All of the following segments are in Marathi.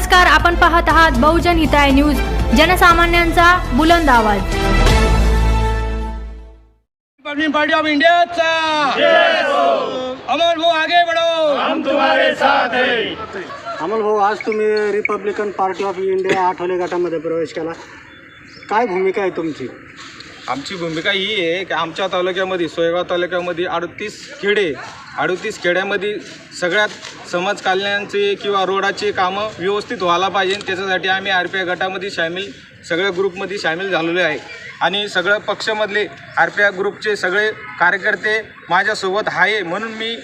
नमस्कार आपण पाहत आहात बहुजन हिताय न्यूज जनसामान्यांचा बुलंद आवाज. पार्टी ऑफ इंडियाचा अमर भाऊ आगे बढ़ो. अमोल भाऊ आज तुम्ही Republican party of India Athawale गटामध्ये प्रवेश केला. काय भूमिका आहे तुमची? आमची भूमिका ही आहे की आमच्या तालुक्यामध्ये सोयगाव तालुक्यामध्ये अडतीस खेडे अडतीस खेड्यामध्ये सगळ्यात समाज कल्याणाचे किंवा रोडाचे कामं व्यवस्थित व्हायला पाहिजे. त्याच्यासाठी आम्ही आर पी आय गटामध्ये सामील सगळ्या ग्रुपमध्ये सामील झालेलो आहे. आणि सगळ्या पक्षामधले आर पी आय ग्रुपचे सगळे कार्यकर्ते माझ्यासोबत आहे म्हणून मी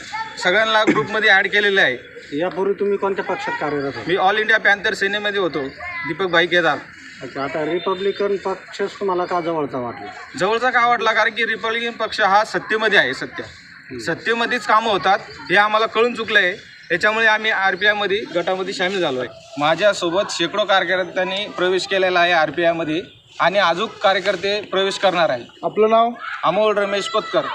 सगळ्यांना ग्रुपमध्ये ॲड केलेले आहे. यापूर्वी तुम्ही कोणत्या पक्षात कार्यरत होते? मी ऑल इंडिया पॅन्थर सेनेमध्ये होतो दीपक भाई केदार. अच्छा आता रिपब्लिकन पक्षच तुम्हाला का जवळचा वाटला? जवळचा का आवडला कारण की रिपब्लिकन पक्ष हा सत्तेमध्ये आहे सत्य सत्तेमध्येच कामं होतात हे आम्हाला कळून चुकलं आहे त्याच्यामुळे आम्ही आर पी आयमध्ये गटामध्ये सामील झालो आहे. माझ्यासोबत शेकडो कार्यकर्त्यांनी प्रवेश केलेला आहे आर पी आयमध्ये आणि अजून कार्यकर्ते प्रवेश करणार आहे आपलं नाव? अमोल रमेश केली?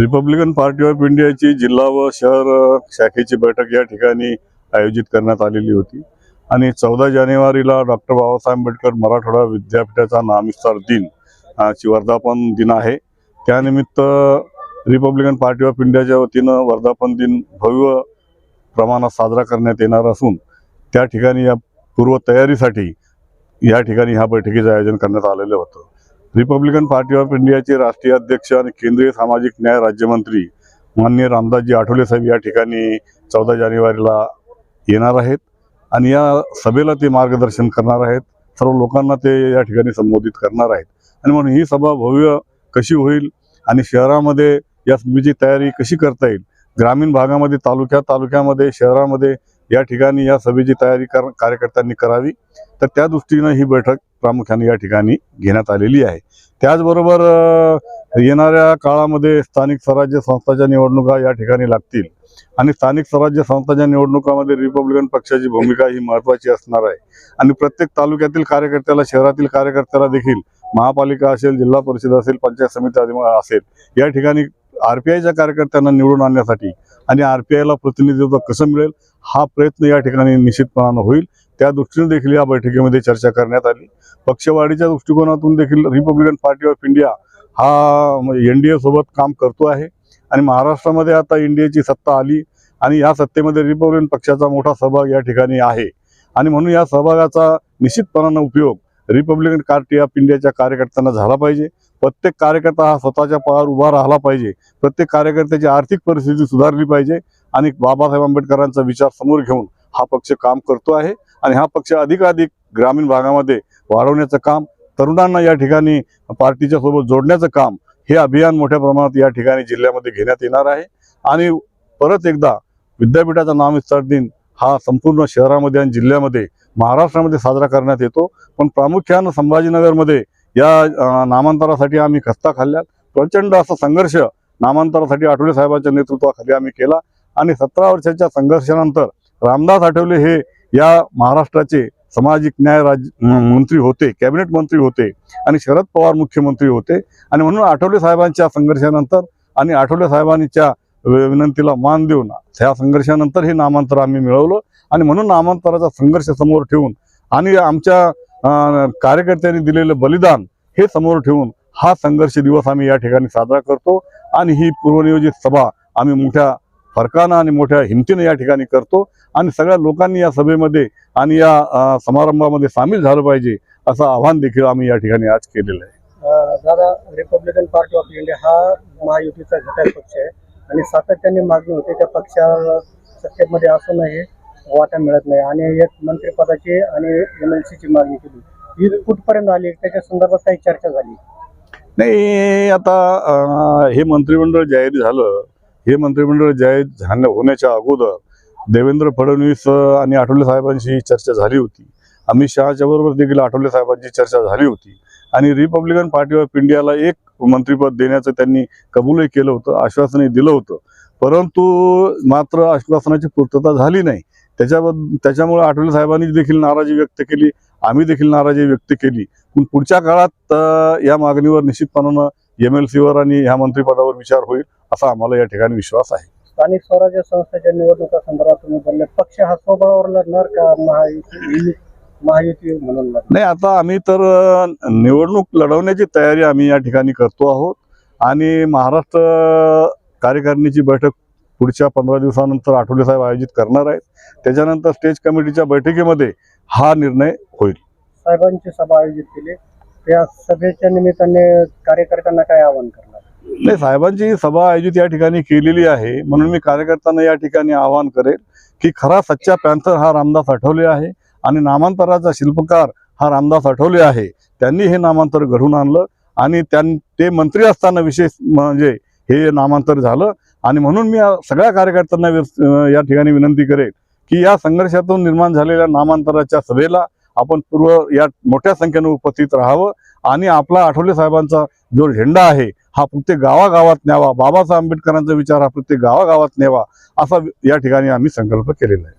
रिपब्लिकन पार्टी ऑफ इंडियाची जिल्हा व शहर शाखेची बैठक या ठिकाणी आयोजित करण्यात आलेली होती. आणि चौदा जानेवारीला डॉक्टर बाबासाहेब आंबेडकर मराठवाडा विद्यापीठाचा नामविस्तार दिन ची वर्धापन दिन आहे. त्यानिमित्त रिपब्लिकन पार्टी ऑफ इंडियाच्या वतीनं वर्धापन दिन भव्य प्रमाणात साजरा करण्यात येणार असून त्या ठिकाणी या पूर्वतयारीसाठी या ठिकाणी ह्या बैठकीचं आयोजन करण्यात आलेलं होतं. रिपब्लिकन पार्टी ऑफ इंडियाचे राष्ट्रीय अध्यक्ष आणि केंद्रीय सामाजिक न्याय राज्यमंत्री माननीय रामदासजी आठवले साहेब या ठिकाणी चौदा जानेवारीला येणार आहेत आणि या सभेला ते मार्गदर्शन करणार आहेत. सर्व लोकांना ते या ठिकाणी संबोधित करणार आहेत. आणि म्हणून ही सभा भव्य कशी होईल आणि शहरामध्ये या सभेची तयारी कशी करता येईल? ग्रामीण भागामध्ये तालुक्या तालुक्यामध्ये शहरामध्ये या ठिकाणी या सभेची तयारी कर कार्यकर्त्यांनी करावी. तर त्या दृष्टीनं ही बैठक प्रामुख्याने या ठिकाणी घेण्यात आलेली आहे. त्याचबरोबर येणाऱ्या काळामध्ये स्थानिक स्वराज्य संस्थाच्या निवडणुका या ठिकाणी लागतील. आणि स्थानिक स्वराज्य संस्थाच्या निवडणुकामध्ये रिपब्लिकन पक्षाची भूमिका ही महत्त्वाची असणार आहे. आणि प्रत्येक तालुक्यातील कार्यकर्त्याला शहरातील कार्यकर्त्याला देखील महापालिका असेल जिल्हा परिषद असेल पंचायत समिती अधिम- असेल या ठिकाणी आर पी आयच्या कार्यकर्त्यांना निवडून आणण्यासाठी आणि आर पी आयला प्रतिनिधित्व कसं मिळेल हा प्रयत्न या ठिकाणी निश्चितपणानं होईल. त्या दृष्टीने देखील या बैठकीमध्ये चर्चा करण्यात आली. पक्षवाढीच्या दृष्टिकोनातून देखील रिपब्लिकन पार्टी ऑफ इंडिया हा म्हणजे एन डी सोबत काम करतो आहे. आणि महाराष्ट्रामध्ये आता एनडीएची सत्ता आली आणि या सत्तेमध्ये रिपब्लिकन पक्षाचा मोठा सहभाग या ठिकाणी आहे. आणि म्हणून या सहभागाचा निश्चितपणानं उपयोग रिपब्लिकन पार्टी ऑफ इंडियाच्या कार्यकर्त्यांना झाला पाहिजे. प्रत्येक कार्यकर्ता हा स्वतःच्या पायावर उभा राहिला पाहिजे. प्रत्येक कार्यकर्त्याची आर्थिक परिस्थिती सुधारली पाहिजे आणि बाबासाहेब आंबेडकरांचा विचार समोर घेऊन हा पक्ष काम करतो आहे आणि हा पक्ष अधिकाधिक ग्रामीण भागामध्ये वाढवण्याचं काम तरुणांना या ठिकाणी पार्टीच्या सोबत जोडण्याचं काम हे अभियान मोठ्या प्रमाणात या ठिकाणी जिल्ह्यामध्ये घेण्यात येणार आहे. आणि परत एकदा विद्यापीठाचा नामविस्तार दिन हा संपूर्ण शहरामध्ये आणि जिल्ह्यामध्ये महाराष्ट्रामध्ये साजरा करण्यात येतो. पण प्रामुख्यानं संभाजीनगरमध्ये या नामांतरासाठी आम्ही खस्ता खाल्ल्यात. प्रचंड असा संघर्ष नामांतरासाठी आठवले साहेबांच्या नेतृत्वाखाली आम्ही केला. आणि सतरा वर्षाच्या संघर्षानंतर रामदास आठवले हे या महाराष्ट्राचे सामाजिक न्याय राज्य मंत्री होते कॅबिनेट मंत्री होते आणि शरद पवार मुख्यमंत्री होते. आणि म्हणून आठवले साहेबांच्या संघर्षानंतर आणि आठवले साहेबांच्या विनंतीला मान देऊन ह्या संघर्षानंतर हे नामांतर आम्ही मिळवलं आणि म्हणून नामांतराचा संघर्ष समोर ठेवून आणि आमच्या कार्यकर्त्यांनी दिलेलं बलिदान हे समोर ठेवून हा संघर्ष दिवस आम्ही या ठिकाणी साजरा करतो आणि ही पूर्वनियोजित सभा आम्ही मोठ्या फरकानं आणि मोठ्या हिमतीनं या ठिकाणी करतो आणि सगळ्या लोकांनी या सभेमध्ये आणि या समारंभामध्ये सामील झालं पाहिजे असं आव्हान देखील आम्ही या ठिकाणी आज केलेलं आहे. दादा रिपब्लिकन पार्टी ऑफ इंडिया हा महायुतीचा घटक पक्ष आहे. आणि सातत्याने मागणी होते त्या पक्षाला सत्तेमध्ये असूनही वाटा मिळत नाही. आणि एक मंत्रिपदाची आणि एम एल सीची मागणी केली. ही कुठपर्यंत आली? त्याच्या संदर्भात काही चर्चा झाली. नाही आता हे मंत्रिमंडळ जाहीर झालं. हे मंत्रिमंडळ जाहीर झालं होण्याच्या अगोदर देवेंद्र फडणवीस आणि आठवले साहेबांशी चर्चा झाली होती. अमित शहाच्या बरोबर देखील आठवले साहेबांची चर्चा झाली होती. आणि रिपब्लिकन पार्टी ऑफ इंडियाला एक मंत्रिपद देण्याचं त्यांनी कबूलही केलं होतं आश्वासनही दिलं होतं. परंतु मात्र आश्वासनाची पूर्तता झाली नाही. त्याच्याबद्दल त्याच्यामुळे आठवले साहेबांनी देखील नाराजी व्यक्त केली आम्ही देखील नाराजी व्यक्त केली. पण पुढच्या काळात या मागणीवर निश्चितपणानं एम एल सीवर आणि ह्या मंत्रिपदावर विचार होईल असा आम्हाला या ठिकाणी विश्वास आहे. स्थानिक स्वराज्य संस्थेच्या निवडणुका संदर्भात तुम्ही बोलले पक्ष हा स्वबळावर लढणार का महायुती म्हणून नाही आता आम्ही तर निवडणूक लढवण्याची तयारी आम्ही या ठिकाणी करतो आहोत. आणि महाराष्ट्र कार्यकारिणीची बैठक पुढच्या पंधरा दिवसानंतर आठवले साहेब आयोजित करणार आहेत. त्याच्यानंतर स्टेज कमिटीच्या बैठकीमध्ये हा निर्णय होईल. साहेबांची सभा आयोजित केली. त्या सभेच्या निमित्ताने कार्यकर्त्यांना काय आवाहन करणार? नाही साहेबांची सभा आयोजित या ठिकाणी केलेली आहे. म्हणून मी कार्यकर्त्यांना या ठिकाणी आवाहन करेल की खरा सच्चा पॅन्थर हा रामदास आठवले आहे. आणि नामांतराचा शिल्पकार हा रामदास आठवले आहे. त्यांनी हे नामांतर घडून आणलं आणि त्यां ते मंत्री असताना विशेष म्हणजे हे नामांतर झालं. आणि म्हणून मी सगळ्या कार्यकर्त्यांना या ठिकाणी विनंती करेल की या संघर्षातून निर्माण झालेल्या नामांतराच्या सभेला आपण पूर्व या मोठ्या संख्येनं उपस्थित राहावं आणि आपला आठवले साहेबांचा जो झेंडा आहे हा प्रत्येक गावागावात न्यावा. बाबासाहेब आंबेडकरांचा विचार हा प्रत्येक गावागावात न्यावा असा या ठिकाणी आम्ही संकल्प केलेला आहे.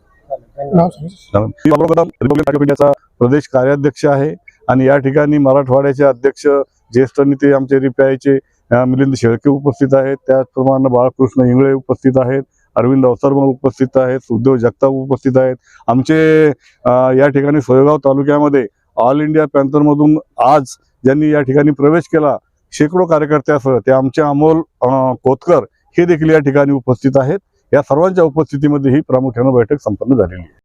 कदम, रिपब्लिक ऑफ इंडियाचा प्रदेश कार्याध्यक्ष आहे आणि या ठिकाणी मराठवाड्याचे अध्यक्ष ज्येष्ठ नेते आमचे रिपीआयचे मिलिंद शेळके उपस्थित आहेत. त्याचप्रमाणे बाळकृष्ण इंगळे उपस्थित आहेत. अरविंद अवसरमल उपस्थित आहेत. सुखदेव जगताप उपस्थित आहेत. आमचे या ठिकाणी सोयगाव तालुक्यामध्ये ऑल इंडिया पॅन्थरमधून आज ज्यांनी या ठिकाणी प्रवेश केला शेकडो कार्यकर्त्यासह ते आमचे अमोल कोतकर हे देखील या ठिकाणी उपस्थित आहेत. या सर्वांच्या उपस्थितीमध्ये ही प्रामुख्यानं बैठक संपन्न झालेली आहे.